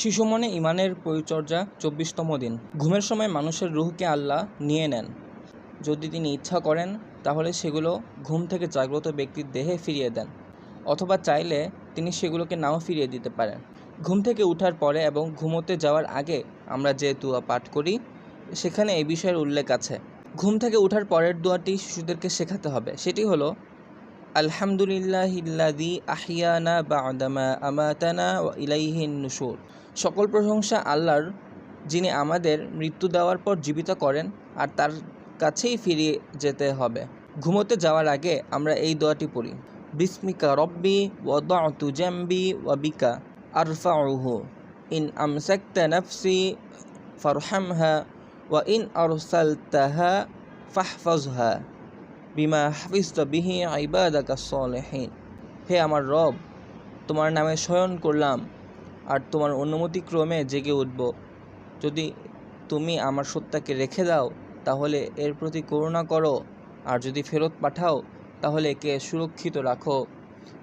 শিশু মনে ইমানের পরিচর্যা চব্বিশতম দিন। ঘুমের সময় মানুষের রুহকে আল্লাহ নিয়ে নেন। যদি তিনি ইচ্ছা করেন, তাহলে সেগুলো ঘুম থেকে জাগ্রত ব্যক্তির দেহে ফিরিয়ে দেন, অথবা চাইলে তিনি সেগুলোকে নাও ফিরিয়ে দিতে পারেন। ঘুম থেকে ওঠার পরে এবং ঘুমোতে যাওয়ার আগে আমরা যে দোয়া পাঠ করি, সেখানে এই বিষয়ের উল্লেখ আছে। ঘুম থেকে ওঠার পরের দোয়াটি শিশুদেরকে শেখাতে হবে। সেটি হলো আলহামদুলিল্লাহিল্লাদি আহিয়ানা বাদামা আমাতানা ইলাইহিন নুসুর সকল প্রশংসা আল্লাহর, যিনি আমাদের মৃত্যু দেওয়ার পর জীবিত করেন আর তার কাছেই ফিরিয়ে যেতে হবে। ঘুমোতে যাওয়ার আগে আমরা এই দোয়াটি পড়ি। বিস্মিকা রব্বি ওয়াদাতু জাম্বি ওয়াবিকা আরফাউহু। ইন আমসাকতা নাফসি ফারহামহা ওয়া ইন আরসালতাহা ফাহফাজহা বিমা হাফিজত বিহি আইবাদাকা সলেহীন। হে আমার রব, তোমার নামে শয়ন করলাম আর তোমার অনুমতি ক্রমে জেগে উঠব। যদি তুমি আমার সত্তাকে রেখে দাও, তাহলে এর প্রতি করুণা করো, আর যদি ফেরত পাঠাও, তাহলে একে সুরক্ষিত রাখো।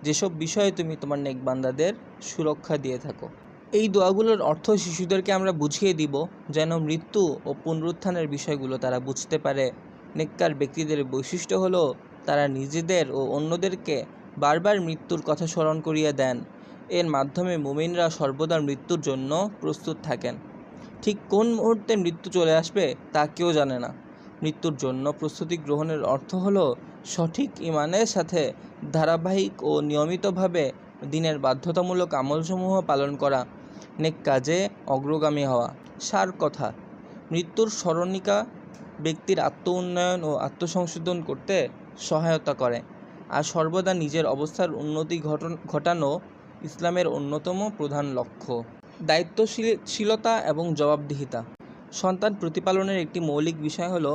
যেসব বিষয়ে তুমি তোমার নেকবান্দাদের সুরক্ষা দিয়ে থাকো। এই দোয়াগুলোর অর্থ শিশুদেরকে আমরা বুঝিয়ে দিব যেন মৃত্যু ও পুনরুত্থানের বিষয়গুলো তারা বুঝতে পারে। নেককার ব্যক্তিদের বৈশিষ্ট্য হলো, তারা নিজেদের ও অন্যদেরকে বারবার মৃত্যুর কথা স্মরণ করিয়ে দেন। এর মাধ্যমে মুমিনরা সর্বদা মৃত্যুর জন্য প্রস্তুত থাকেন। ঠিক কোন মুহূর্তে মৃত্যু চলে আসবে তা কেউ জানে না। মৃত্যুর জন্য প্রস্তুতি গ্রহণের অর্থ হলো সঠিক ইমানের সাথে ধারাবাহিক ও নিয়মিতভাবে দিনের বাধ্যতামূলক আমলসমূহ পালন করা, নেক কাজে অগ্রগামী হওয়া। সার কথা, মৃত্যুর স্মরণিকা ব্যক্তির আত্ম উন্নয়ন ও আত্মসংশোধন করতে সহায়তা করে। আর সর্বদা নিজের অবস্থার উন্নতি ঘটন, ঘটানো ইসলামের অন্যতম প্রধান লক্ষ্য। দায়িত্বশীলতা এবং জবাবদিহিতা। সন্তান প্রতিপালনের একটি মৌলিক বিষয় হলো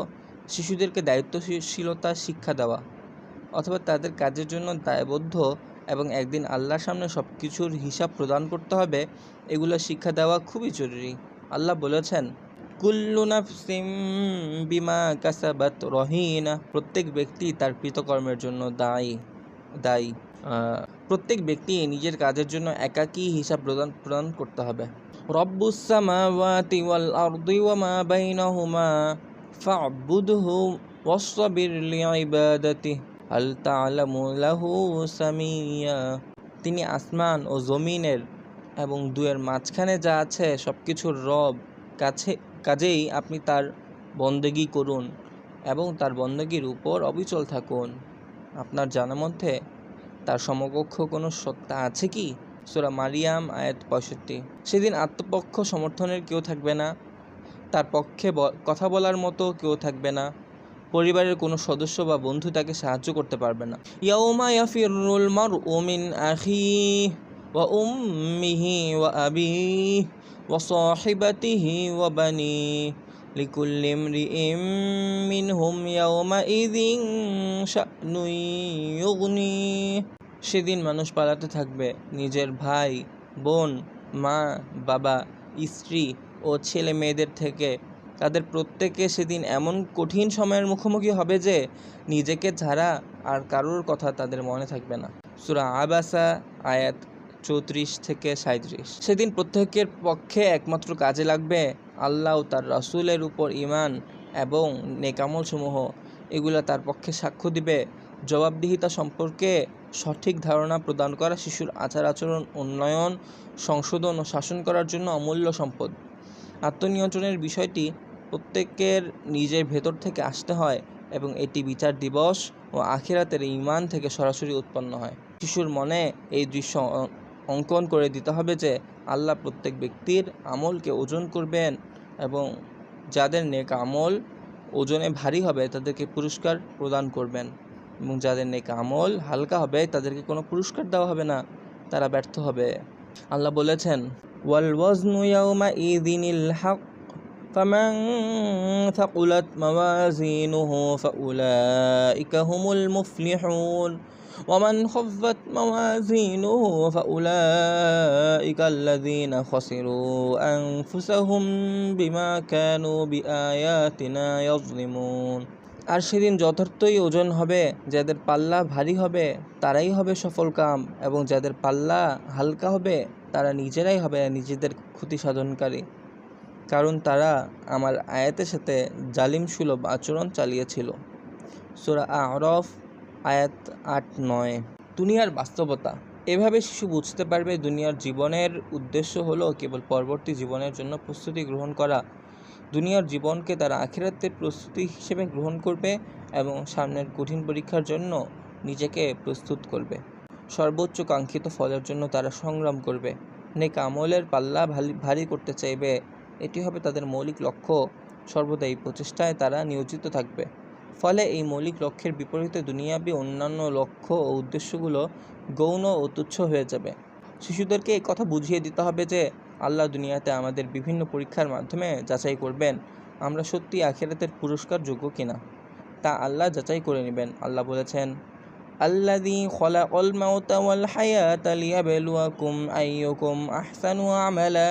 শিশুদেরকে দায়িত্বশীলতা শিক্ষা দেওয়া, অথবা তাদের কাজের জন্য দায়বদ্ধ এবং একদিন আল্লাহর সামনে সব কিছুর হিসাব প্রদান করতে হবে, এগুলো শিক্ষা দেওয়া খুবই জরুরি। আল্লাহ বলেছেন, কুল্লু নাফসিম বিমা কাসাবাত রহিনা প্রত্যেক ব্যক্তি তার কৃতকর্মের জন্য দায়ী দায়ী। প্রত্যেক ব্যক্তি নিজের কাজের জন্য একাকী হিসাব প্রদান প্রদান করতে হবে। ওয়া তিনি আসমান ও জমিনের এবং দুয়ের মাঝখানে যা আছে সব কিছুর রব কাছে, কাজেই আপনি তার বন্দেগী করুন এবং তার বন্দেগীর উপর অবিচল থাকুন। আপনার জানার মধ্যে তার সমকক্ষ কোনো সত্তা আছে কি? সুরা মারিয়াম, আয়াত পঁয়ষট্টি। সেদিন আত্মপক্ষ সমর্থনের কেউ থাকবে না। তার পক্ষে কথা বলার মতো কেউ থাকবে না। পরিবারের কোনো সদস্য বা বন্ধু তাকে সাহায্য করতে পারবে না। ইয়াউমা ইয়াফিরুল মারউ মিন আখিহি ওয়া উম্মিহি ওয়া আবিহি ওয়া সাহিবাতিহি ওয়া বানিহি লিকুল্লি ইমরিইম মিনহুম ইয়াউমাইযিন শা'নুন ইউগনিহি সেদিন মানুষ পালাতে থাকবে। নিজের ভাই, বোন, মা, বাবা, স্ত্রী ও ছেলে মেয়েদের থেকে। তাদের প্রত্যেকে সেদিন এমন কঠিন সময়ের মুখোমুখি হবে যে, নিজেকে ছাড়া আর কারোর কথা তাদের মনে থাকবে না। সুরা আবাসা, আয়াত চৌত্রিশ থেকে সাঁত্রিশ সেদিন প্রত্যেকের পক্ষে একমাত্র কাজে লাগবে আল্লাহ তার রসুলের উপর ইমান এবং নেকামল সমূহ এগুলো তার পক্ষে সাক্ষ্য দিবে। জবাবদিহিতা সম্পর্কে সঠিক ধারণা প্রদান করা শিশুর আচার আচরণ, উন্নয়ন, সংশোধন ও শাসন করার জন্য অমূল্য সম্পদ। আত্মনিয়ন্ত্রণের বিষয়টি প্রত্যেকের নিজের ভেতর থেকে আসতে হয় এবং এটি বিচার দিবস ও আখিরাতের ইমান থেকে সরাসরি উৎপন্ন হয়। শিশুর মনে এই দৃশ্য অঙ্কন করে দিতে হবে যে আল্লাহ প্রত্যেক ব্যক্তির আমলকে ওজন করবেন এবং যাদের নেক আমল ওজনে ভারী হবে, তাদেরকে পুরস্কার প্রদান করবেন। এবং যাদের নেক আমল হালকা হবে, তাদেরকে কোনো পুরস্কার দেওয়া হবে না, তারা ব্যর্থ হবে। আল্লাহ বলেছেন, ওয়াল ওয়াজনু ইয়াউমা ইদিনিল হক। فمن ثقلت موازينه فأولئك هم المفلحون ومن خفت موازينه فأولئك الذين خسروا أنفسهم بما كانوا بآياتنا يظلمون আর সেদিন যথার্থই ওজন হবে যাদের পাল্লা ভারী হবে তারাই হবে সফল কাম এবং যাদের পাল্লা হালকা হবে তারা নিজেরাই হবে নিজেদের ক্ষতি সাধনকারী কারণ তারা আমার আয়াতের সাথে জালিম সুলভ আচরণ চালিয়েছিল। সুরা আরফ, আয়াত আট, নয়। দুনিয়ার বাস্তবতা। এভাবে শিশু বুঝতে পারবে দুনিয়ার জীবনের উদ্দেশ্য হলো কেবল পরবর্তী জীবনের জন্য প্রস্তুতি গ্রহণ করা। দুনিয়ার জীবনকে তারা আখিরাতের প্রস্তুতি হিসেবে গ্রহণ করবে এবং সামনের কঠিন পরীক্ষার জন্য নিজেকে প্রস্তুত করবে। সর্বোচ্চ কাঙ্ক্ষিত ফলের জন্য তারা সংগ্রাম করবে। নেক আমলের পাল্লা ভারী করতে চাইবে। এটি হবে তাদের মৌলিক লক্ষ্য। সর্বদা এই প্রচেষ্টায় তারা নিয়োজিত থাকবে। ফলে এই মৌলিক লক্ষ্যের বিপরীতে দুনিয়াবি অন্যান্য লক্ষ্য ও উদ্দেশ্যগুলো গৌণ ও তুচ্ছ হয়ে যাবে। শিশুদেরকে এই কথা বুঝিয়ে দিতে হবে যে, আল্লাহ দুনিয়াতে আমাদের বিভিন্ন পরীক্ষার মাধ্যমে যাচাই করবেন, আমরা সত্যি আখেরাতের পুরস্কার যোগ্য কিনা। তা আল্লাহ যাচাই করে নেবেন। আল্লাহ বলেছেন লিয়াবলুয়াকুম আইয়ুকুম আহসানু আমালা।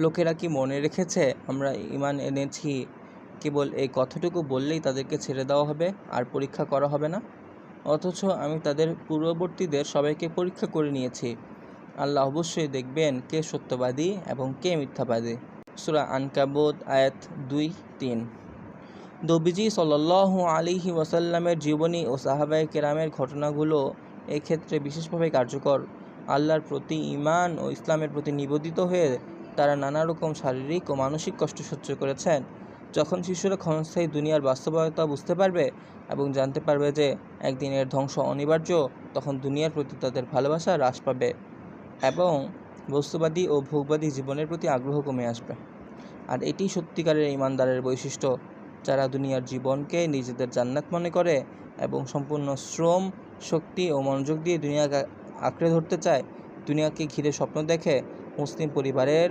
লোকেরা কি মনে রেখেছে, আমরা ইমান এনেছি, কেবল এই কথাটুকু বললেই তাদেরকে ছেড়ে দেওয়া হবে আর পরীক্ষা করা হবে না? অথচ আমি তাদের পূর্ববর্তীদের সবাইকে পরীক্ষা করে নিয়েছি। আল্লাহ অবশ্যই দেখবেন কে সত্যবাদী এবং কে মিথ্যাবাদী। সুরা আনকাবোধ আয়াত দুই, তিন। দবিজি সাল্লাহ আলিহি ওয়াসাল্লামের জীবনী ও সাহাবাই কেরামের ঘটনাগুলো এই ক্ষেত্রে বিশেষভাবে কার্যকর। আল্লাহর প্রতি ঈমান ও ইসলামের প্রতি নিবেদিত হয়ে তারা নানা রকম শারীরিক ও মানসিক কষ্ট সহ্য করেছেন। যখন শিশুরা ক্ষণস্থায়ী দুনিয়ার বাস্তবতা বুঝতে পারবে এবং জানতে পারবে যে একদিন এর ধ্বংস অনিবার্য, তখন দুনিয়ার প্রতি তাদের ভালোবাসা হ্রাস পাবে এবং বস্তুবাদী ও ভোগবাদী জীবনের প্রতি আগ্রহ কমে আসবে। আর এটি সত্যিকারের ইমানদারের বৈশিষ্ট্য। যারা দুনিয়ার জীবনকে নিজেদের জান্নাত মনে করে এবং সম্পূর্ণ শ্রম শক্তি ও মনোযোগ দিয়ে দুনিয়াকে আঁকড়ে ধরতে চায়, দুনিয়াকে ঘিরে স্বপ্ন দেখে মুসলিম পরিবারের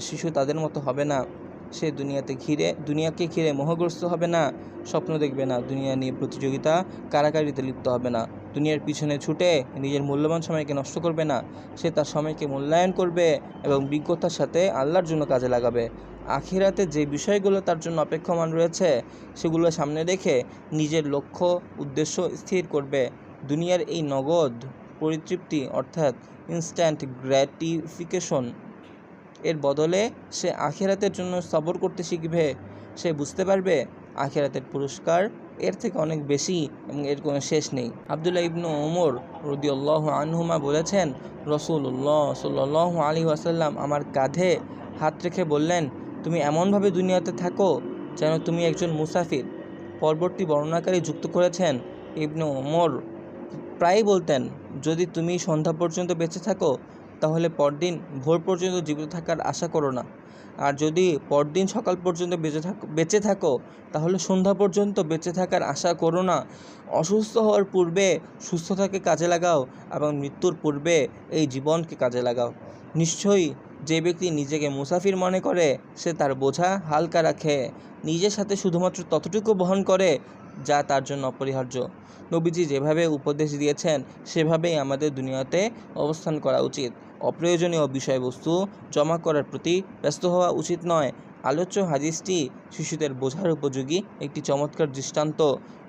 শিশু তাদের মতো হবে না। সে দুনিয়াতে ঘিরে, দুনিয়াকে ঘিরে মোহগ্রস্ত হবে না। স্বপ্ন দেখবে না, দুনিয়া নিয়ে প্রতিযোগিতা কারাকারিতে লিপ্ত হবে না। দুনিয়ার পিছনে ছুটে নিজের মূল্যবান সময়কে নষ্ট করবে না। সে তার সময়কে মূল্যায়ন করবে এবং বিজ্ঞতার সাথে আল্লাহর জন্য কাজে লাগাবে। আখিরাতে যে বিষয়গুলো তার জন্য অপেক্ষমান রয়েছে, সেগুলো সামনে রেখে নিজের লক্ষ্য, উদ্দেশ্য স্থির করবে। দুনিয়ার এই নগদ পরিতৃপ্তি অর্থাৎ ইনস্ট্যান্ট গ্র্যাটিফিকেশন এর বদলে সে আখেরাতের জন্য সবর করতে শিখবে। সে বুঝতে পারবে আখেরাতের পুরস্কার এর থেকে অনেক বেশি এবং এর কোনো শেষ নেই। আবদুল্লাহ ইবনু ওমর রদিউল্লাহ আনহুমা বলেছেন রসুল্লাহ সাল্লাহ আলী ওয়াসাল্লাম আমার কাঁধে হাত রেখে বললেন, তুমি এমনভাবে দুনিয়াতে থাকো যেন তুমি একজন মুসাফির। পরবর্তী বর্ণনাকারী যুক্ত করেছেন ইবনু ওমর প্রায়ই বলতেন, যদি তুমি সন্ধ্যা পর্যন্ত বেঁচে থাকো, তাহলে পরদিন ভোর পর্যন্ত জীবিত থাকার আশা করো না। আর যদি পরদিন সকাল পর্যন্ত বেঁচে থাকো বেঁচে থাকো, তাহলে সন্ধ্যা পর্যন্ত বেঁচে থাকার আশা করো না। অসুস্থ হওয়ার পূর্বে সুস্থতাকে কাজে লাগাও এবং মৃত্যুর পূর্বে এই জীবনকে কাজে লাগাও। নিশ্চয়ই যে ব্যক্তি নিজেকে মুসাফির মনে করে, সে তার বোঝা হালকা রাখে। নিজের সাথে শুধুমাত্র ততটুকু বহন করে, যা তার জন্য অপরিহার্য। নবীজি যেভাবে উপদেশ দিয়েছেন, সেভাবেই আমাদের দুনিয়াতে অবস্থান করা উচিত। অপ্রয়োজনীয় বিষয়বস্তু জমা করার প্রতি ব্যস্ত হওয়া উচিত নয়। আলোচ্য হাদিসটি শিশুদের বোঝার উপযোগী একটি চমৎকার দৃষ্টান্ত।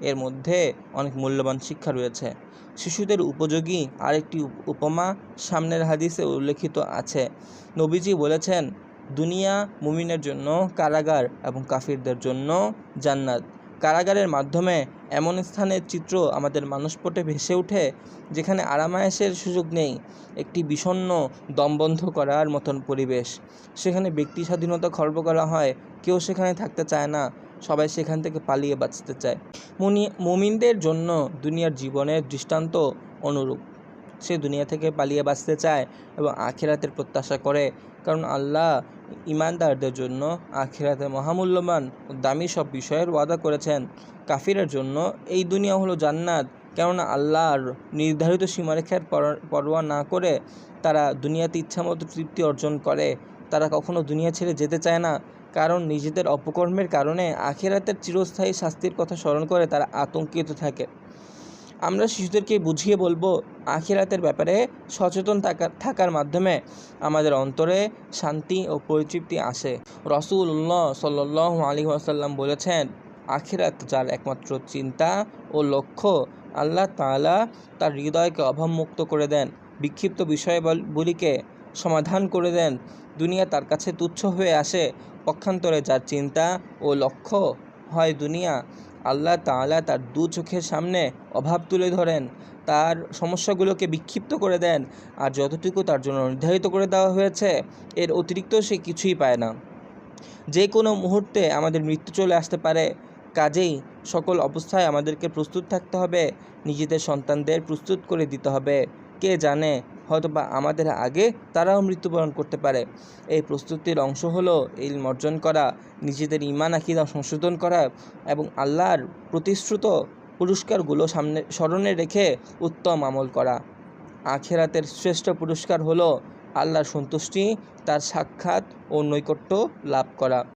এর মধ্যে অনেক মূল্যবান শিক্ষা রয়েছে। শিশুদের উপযোগী আরেকটি উপ- উপমা সামনের হাদিসে উল্লেখিত আছে। নবীজি বলেছেন, দুনিয়া মুমিনের জন্য কারাগার এবং কাফিরদের জন্য জান্নাত। কারাগারের মাধ্যমে এমন স্থানের চিত্র আমাদের মানসপটে ভেসে ওঠে, যেখানে আরামায়েশের সুযোগ নেই, একটি বিষণ্ণ দমবন্ধ করার মতন পরিবেশ। সেখানে ব্যক্তি স্বাধীনতা খর্ব করা হয়, কেউ সেখানে থাকতে চায় না, সবাই সেখান থেকে পালিয়ে বাঁচতে চায়। মুনি, মুমিনদের জন্য দুনিয়ার জীবনের দৃষ্টান্ত অনুরূপ। সে দুনিয়া থেকে পালিয়ে বাঁচতে চায় এবং আখিরাতের প্রত্যাশা করে, কারণ আল্লাহ ইমানদারদের জন্য আখিরাতে মহামূল্যবান ও দামি সব বিষয়ের ওয়াদা করেছেন। কাফিরের জন্য এই দুনিয়া হলো জান্নাত, কেননা আল্লাহর নির্ধারিত সীমারেখার পর- পরোয়া না করে তারা দুনিয়াতে ইচ্ছামতো তৃপ্তি অর্জন করে। তারা কখনো দুনিয়া ছেড়ে যেতে চায় না, কারণ নিজেদের অপকর্মের কারণে আখিরাতের চিরস্থায়ী শাস্তির কথা স্মরণ করে তারা আতঙ্কিত থাকে। আমরা শিশুদেরকে বুঝিয়ে বলব, আখিরাতের ব্যাপারে সচেতন থাকার মাধ্যমে আমাদের অন্তরে শান্তি ও পরিতৃপ্তি আসে। রসুল্লাহ সাল্লাহ আলী আসাল্লাম বলেছেন, আখিরাত যার একমাত্র চিন্তা ও লক্ষ্য আল্লাহ তাআলা তার হৃদয়কে অভাবমুক্ত করে দেন, বিক্ষিপ্ত বিষয়গুলিকে সমাধান করে দেন, দুনিয়া তার কাছে তুচ্ছ হয়ে আসে, পক্ষান্তরে যার চিন্তা ও লক্ষ্য হয় দুনিয়া আল্লাহ তাআলা তার দু চোখের সামনে অভাব তুলে ধরেন। তার সমস্যাগুলোকে বিক্ষিপ্ত করে দেন আর যতটুকু তার জন্য নির্ধারিত করে দেওয়া হয়েছে, এর অতিরিক্ত সে কিছুই পায় না। যে কোনো মুহূর্তে আমাদের মৃত্যু চলে আসতে পারে। কাজেই সকল অবস্থায় আমাদেরকে প্রস্তুত থাকতে হবে। নিজেদের সন্তানদের প্রস্তুত করে দিতে হবে। কে জানে হয়তোবা আমাদের আগে তারাও মৃত্যুবরণ করতে পারে। এই প্রস্তুতির অংশ হলো ইলম অর্জন করা, নিজেদের ইমান আকিদা সংশোধন করা এবং আল্লাহর প্রতিশ্রুত পুরস্কারগুলো সামনে, স্মরণে রেখে উত্তম আমল করা। আখেরাতের শ্রেষ্ঠ পুরস্কার হলো আল্লাহর সন্তুষ্টি, তার সাক্ষাৎ ও নৈকট্য লাভ করা।